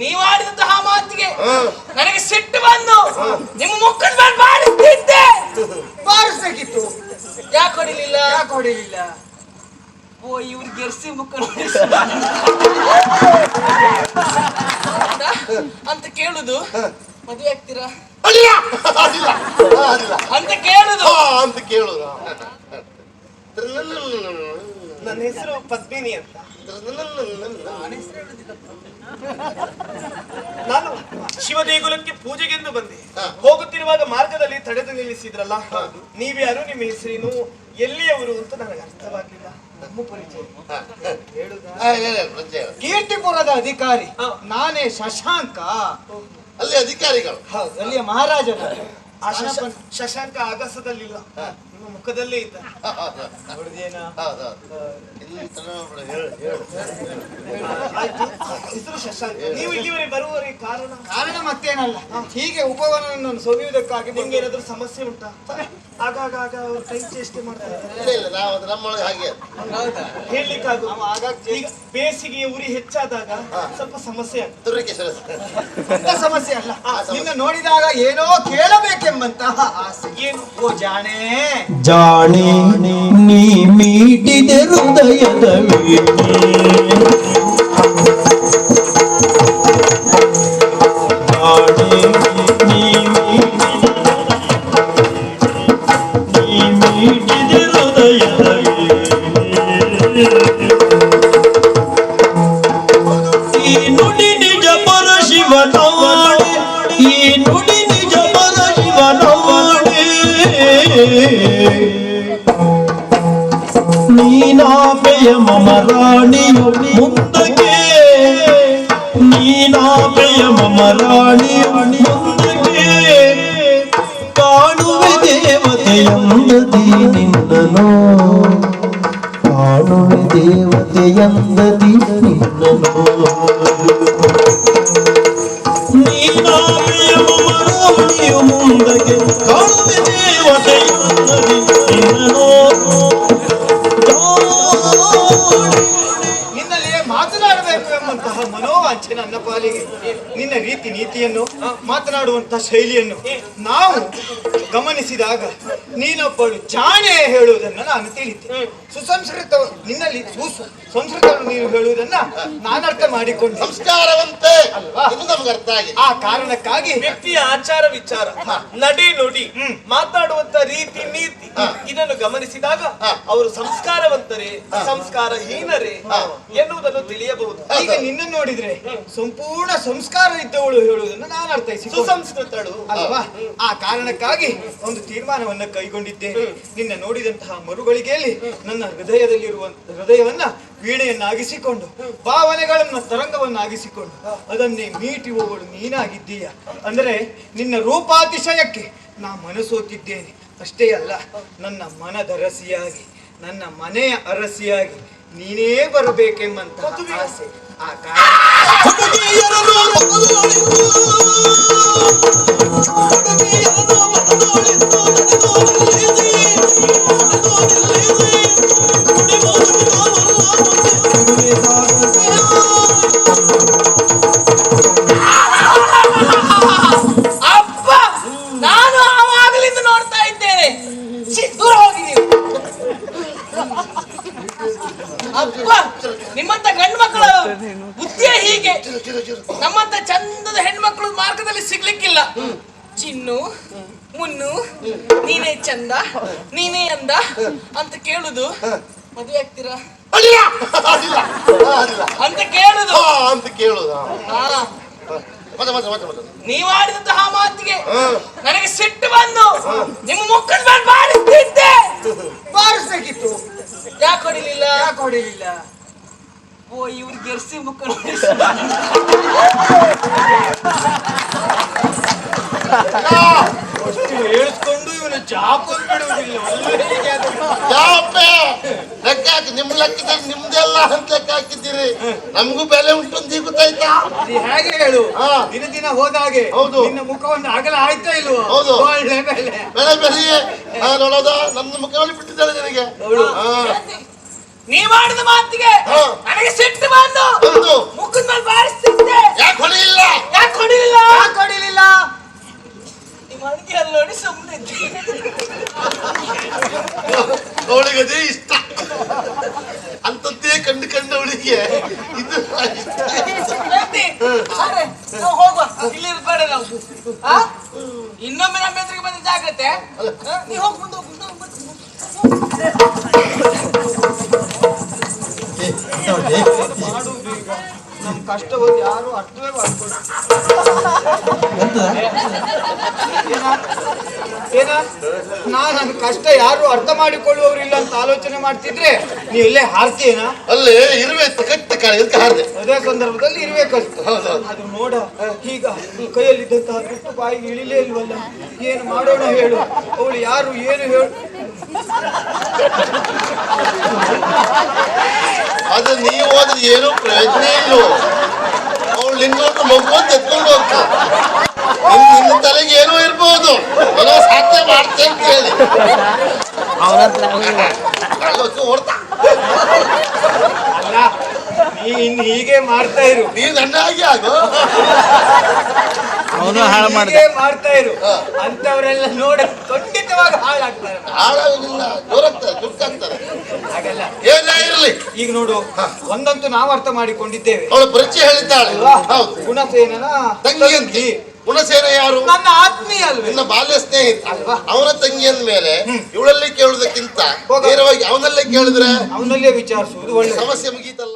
ನೀವಾಡಿದಂತಹ ಮಾತಿಗೆ. ನನಗೆ ಸಿಟ್ಟು ಬಂದು ನಿಮ್ಮ ಮುಖದ ಮೇಲೆ ಬಾರಿಸ್ತಿದ್ದೆ. ಬಾರಿಸ್ಬೇಕಿತ್ತು. ಯಾಕೆ ಹೊಡಿಲಿಲ್ಲ? ಯಾಕೆ ಹೊಡಿಲಿಲ್ಲ? ಓ ಇವ್ರು ಗೆರ್ಸಿ ಮುಖ ಅಂತ ಕೇಳುದು. ಮದುವೆ ಆಗ್ತೀರಾ? ಅಂತ ಕೇಳುದು. ಅಂತ ಕೇಳುದು. ನನ್ನ ಹೆಸರು ಪದ್ಮಿನಿ ಅಂತ. ನಾನು ಶಿವ ದೇಗುಲಕ್ಕೆ ಪೂಜೆಗೆಂದು ಬಂದೆ. ಹೋಗುತ್ತಿರುವಾಗ ಮಾರ್ಗದಲ್ಲಿ ತಡೆದು ನಿಲ್ಲಿಸಿದ್ರಲ್ಲ? ನೀವ್ಯಾರು ನಿಮ್ಮ ಹೆಸರೇನು? ಎಲ್ಲಿಯವರು ಅಂತ ನನಗೆ ಅರ್ಥವಾಗಿಲ್ಲ ನಮ್ಮ ಪರಿಚಯ. ಕೀರ್ತಿಪುರದ ಅಧಿಕಾರಿ. ನಾನೇ ಶಶಾಂಕ. ಅಲ್ಲಿ ಅಧಿಕಾರಿಗಳು. ಹೌದು ಅಲ್ಲಿಯ ಮಹಾರಾಜ ಶಶಾಂಕ ಆಗಸದಲ್ಲಿಲ್ಲ. ನಿಮ್ಮ ಮುಖದಲ್ಲೇ ಇದ್ದ. ನೋಡಿದೇನಾ ಆಯ್ತು. ಹೆಸರು ಶಶಾಂಕ. ನೀವು ಇಲ್ಲಿವರೆಗೆ ಬರುವವರೆಗೆ ಕಾರಣ? ಕಾರಣ ಮತ್ತೇನಲ್ಲ. ಹೀಗೆ ಉಪವನವನ್ನು ಸೋಗಿಯುವುದಕ್ಕಾಗಿ ನಿಮ್ಗೆ ಏನಾದ್ರು ಸಮಸ್ಯೆ ಉಂಟಾ? ಆಗಾಗ ಆಗ ಅವ್ರು ಕೈ ಚೇಷ್ಟೆ ಮಾಡ್ತಾರೆ. ಇಲ್ಲ ಇಲ್ಲ ನಾವು ನಮ್ಮೊಳಗೆ ಹಾಗೆ. ಹೇಳಲಿಕ್ಕಾಗು ಈಗ ಬೇಸಿಗೆಯ ಉರಿ ಹೆಚ್ಚಾದಾಗ ಸ್ವಲ್ಪ ಸಮಸ್ಯೆ ಆಗ್ತದೆ. ಸಮಸ್ಯೆ ಅಲ್ಲ. ನಿನ್ನ ನೋಡಿದಾಗ ಏನೋ ಕೇಳಬೇಕೆಂಬಂತಹ ಆಸೆ. ಏನು? ಓ ಜಾಣೆ. ಜಾಣಿ ನೀ ಮೀಟಿದೆ ಹೃದಯದ ವೀಣೆ ನೀನಾಪೆಯ ಮಮ ರಾಣಿಯು ಮುಂದಕ್ಕೆ. ನೀನಾಪೆಯ ಮಮ ರಾಣಿಯು ಮುಂದಕ್ಕೆ. ಕಾಣುವೆ ದೇವತೆಯಂದದಿ ನಿನ್ನನು ಕಾಣುವೆ ದೇವತೆಯಂದದಿ ನಿನ್ನನು ಮಮ ರಾಣಿಯು ಮುಂದಕ್ಕೆ. ಪಾಲಿಗೆ ನಿನ್ನ ರೀತಿ ನೀತಿಯನ್ನು ಮಾತನಾಡುವಂತ ಶೈಲಿಯನ್ನು ನಾವು ಗಮನಿಸಿದಾಗ ನೀನೊಬ್ಬಳು ಜಾಣೆ ಹೇಳುವುದನ್ನು ನಾನು ತಿಳಿತೆ. ಸುಸಂಸ್ಕೃತ ನಿನ್ನಲ್ಲಿ ಸುಸು ಸಂಸ್ಕೃತವನ್ನು ನೀನು ಹೇಳುವುದನ್ನ ನಾನು ಅರ್ಥ ಮಾಡಿಕೊಂಡೆ. ಸಂಸ್ಕಾರವಂತೆ ಅರ್ಥ ಆ ಕಾರಣಕ್ಕಾಗಿ ವ್ಯಕ್ತಿಯ ಆಚಾರ ವಿಚಾರ ನಡೆ ನುಡಿ ಮಾತಾಡುವಂತ ರೀತಿ ನೀತಿ ಇದನ್ನು ಗಮನಿಸಿದಾಗ ಅವರು ಸಂಸ್ಕಾರವಂತರೇ ಸಂಸ್ಕಾರಹೀನರೇ ಎನ್ನುವುದನ್ನು ತಿಳಿಯಬಹುದು. ಈಗ ನಿನ್ನ ನೋಡಿದ್ರೆ ಸಂಪೂರ್ಣ ಸಂಸ್ಕಾರ ಇದ್ದವಳು ಹೇಳುವುದನ್ನು ನಾನು ಅರ್ಥೈಸಿ ಸುಸಂಸ್ಕೃತಳು ಅಲ್ವಾ? ಆ ಕಾರಣಕ್ಕಾಗಿ ಒಂದು ತೀರ್ಮಾನವನ್ನ ಕೈಗೊಂಡಿದ್ದೇನೆ ನಿನ್ನ ನೋಡಿದಂತಹ ಮರುಗಳಿಗೆಯಲ್ಲಿ ನನ್ನ ಹೃದಯದಲ್ಲಿರುವ ಹೃದಯವನ್ನ ವೀಣೆಯನ್ನಾಗಿಸಿಕೊಂಡು ಭಾವನೆಗಳನ್ನ ತರಂಗವನ್ನಾಗಿಸಿಕೊಂಡು ಅದನ್ನೇ ಮೀಟಿರುವವಳು ನೀನಾಗಿದ್ದೀಯ? ಅಂದರೆ ನಿನ್ನ ರೂಪಾತಿಶಯಕ್ಕೆ ನಾ ಮನಸೋತಿದ್ದೇನೆ. ಅಷ್ಟೇ ಅಲ್ಲ ನನ್ನ ಮನದರಸಿಯಾಗಿ ನನ್ನ ಮನೆಯ ಅರಸಿಯಾಗಿ ನೀನೇ ಬರಬೇಕೆಂಬಂತ ಆಸೆ. ಆ ಕಾರಣ ನಮ್ಮಂತ ಚಂದದ ಹೆಣ್ಮಕ್ಳು ಮಾರ್ಗದಲ್ಲಿ ಸಿಗ್ಲಿಕ್ಕಿಲ್ಲ. ಚಿನ್ನು ಮುನ್ನು ನೀನೇ ಚಂದ ನೀನೇ ಅಂದ ಅಂತ ಕೇಳುದು. ಮದುವೆ ಆಗ್ತೀರಾ? ಅಂತ ಕೇಳುದು. ಹಾ ಅಂತ ಕೇಳುದು. ಹಾ. ಆಡಿದಂತಹ ಮಾತಿಗೆ ನನಗೆ ಸಿಟ್ಟು ಬಂದು ನಿಮ್ಮ ಮುಖದ ಮೇಲೆ ಬಾರಿಸ್ತಿದ್ದೆ. ಬಾರಿಸ್ಬೇಕಿತ್ತು. ಯಾಕೆ ಹೊಡಿಲಿಲ್ಲ? ಯಾಕೆ ಹೊಡಿಲಿಲ್ಲ? ಓ ಇವ್ರು ಗೆರ್ಸಿ ಮುಖ ಅಷ್ಟು ಹೇಳಿಸ್ಕೊಂಡು ಇವನು. ಯಾವಪ್ಪೆ ಲೆಕ್ಕ ಹಾಕಿ ನಿಮ್ ಲೆಕ್ಕದಲ್ಲಿ ನಿಮ್ದೆಲ್ಲ ಅಂತ ಲೆಕ್ಕ ಹಾಕಿದ್ದೀರಿ ನಮಗೂ ಬೆಲೆ ಉಂಟು ಅಂತ ಗೊತ್ತಾಯ್ತಾ ಹೇಗೆ ಹೇಳು ಹಾ. ದಿನ ದಿನ ಹೋದಾಗೆ ಹೌದು. ನಿನ್ನ ಮುಖವನ್ನು ಅಗಲ ಆಯ್ತಾ ಇಲ್ವೋ ಹೌದು. ಬೆಲೆ ಬೆಲೆ ನೋಡೋದ ನನ್ನ ಮುಖವನ್ನು ಬಿಟ್ಟಿದ್ದಾರೆ ನಿನಗೆ ಹಾ ನೀ ಮಾಡಿದ ಮಾತಿಗೆ ನನಗೆ ಸಿಟ್ಟು ಬಂದು ಮುಖದ ಮೇಲೆ ಬಾರಿಸ್ತಿದ್ದೆ. ಯಾಕೆ ಹೊಡಿಲಿಲ್ಲ ಯಾಕೆ ಹೊಡಿಲಿಲ್ಲ ಯಾಕೆ ಹೊಡಿಲಿಲ್ಲ ನಿಮ್ಮನಿಗೆ ಅಲ್ಲಿ ನೋಡಿ ಸುಮ್ಮನೆ ಅವಳಿಗದೇ ಇಷ್ಟ. ಅಂತದ್ದೇ ಕಂಡು ಕಂಡು ಅವಳಿಗೆ. ಇದು ನಾವು ಹೋಗುವ. ಇಲ್ಲಿ ಬೇಡ ನಾವು. ಇನ್ನೊಮ್ಮೆ ನಮ್ಮ ಎದುರಿಗೆ ಬಂದಿದ್ದಾಗತ್ತೆ ನೀವು ಹೋಗಿ ಮುಂದೆ ಹೋಗಿ ಮುಂದೆ ಹೋಗಿ. ನಮ್ಮ ಕಷ್ಟವನ್ನು ಯಾರು ಅರ್ಥವೇ ನಾ ಕಷ್ಟ ಯಾರು ಅರ್ಥ ಮಾಡಿಕೊಳ್ಳುವವರಿಲ್ಲ ಅಂತ ಆಲೋಚನೆ ಮಾಡ್ತಿದ್ರೆ ನೀ ಇಲ್ಲೇ ಹಾರ್ತೀನ ಅಲ್ಲೇ ಇರ್ಬೇಕು ಕಟ್ಟ ಅದಕ್ಕೆ ಹಾರ್ದೆ. ಅದೇ ಸಂದರ್ಭದಲ್ಲಿ ಇರ್ಬೇಕಷ್ಟು ಅದು ನೋಡ ಈಗ ಕೈಯಲ್ಲಿದ್ದಂತಹ ದುಡ್ಡು ಬಾಯಿಗೆ ಇಳಿಲೇ ಇಲ್ವಲ್ಲ ಏನು ಮಾಡೋಣ ಹೇಳು ಅವಳು ಯಾರು ಏನು ಹೇಳು ನೀವು ಏನೋ ಪ್ರಯೋಜನ ಇಲ್ಲ ಅವಳು ನಿನ್ನೊಟ್ಟು ಮಗು ಎತ್ಕೊಂಡು ಹೋಗ್ತಾ ನಿನ್- ನಿನ್ನ ತಲೆಗೆ ಏನೋ ಇರ್ಬೋದು. ಏನೋ ಸಾಧ್ಯ ಮಾಡ್ತೆ ಅಂತ ಹೇಳಿ. ಹೀಗೆ ಮಾಡ್ತಾ ಇರು. ನೀನು ನನ್ನ ಹಾಗೆ ಅದು ಅವನು ಹಾಳು ಮಾಡಿದೆ. ಮಾಡ್ತಾ ಇರು. ಅಂತವರೆಲ್ಲ ನೋಡ ಖಂಡಿತವಾಗಿ ಹಾಳಾಗ್ತಾರೆ. ಹಾಳಾಗೋದಿಲ್ಲ. ದುಃಖ ಆಗ್ತಾರೆ ಹಾಗಲ್ಲ. ಏನೇ ಇರಲಿ. ಈಗ ನೋಡು ಒಂದಂತೂ ನಾವು ಅರ್ಥ ಮಾಡಿಕೊಂಡಿದ್ದೇವೆ. ಅವಳ ಪರಿಚಯ ಹೇಳಿದ್ದಾಳೆ. ಹೌದು. ಗುಣಸೇನನ ತಂಗಿ ಅಂತ ಗುಣಸೇನ ಯಾರು? ನನ್ನ ಆತ್ಮೀಯ ಅಲ್ವೇ? ನಿನ್ನ ಬಾಲ್ಯ ಸ್ನೇಹಿತ. ಅಲ್ವಾ? ಅವನ ತಂಗಿ ಅಂದ ಮೇಲೆ ಇವಳಲ್ಲಿ ಕೇಳುವುದಕ್ಕಿಂತ. ನೇರವಾಗಿ ಅವನಲ್ಲೇ ಕೇಳಿದ್ರೆ ಅವನಲ್ಲೇ ವಿಚಾರಿಸುವುದು ಒಳ್ಳೆ ಸಮಸ್ಯೆ ಮುಗೀತಲ್ಲ.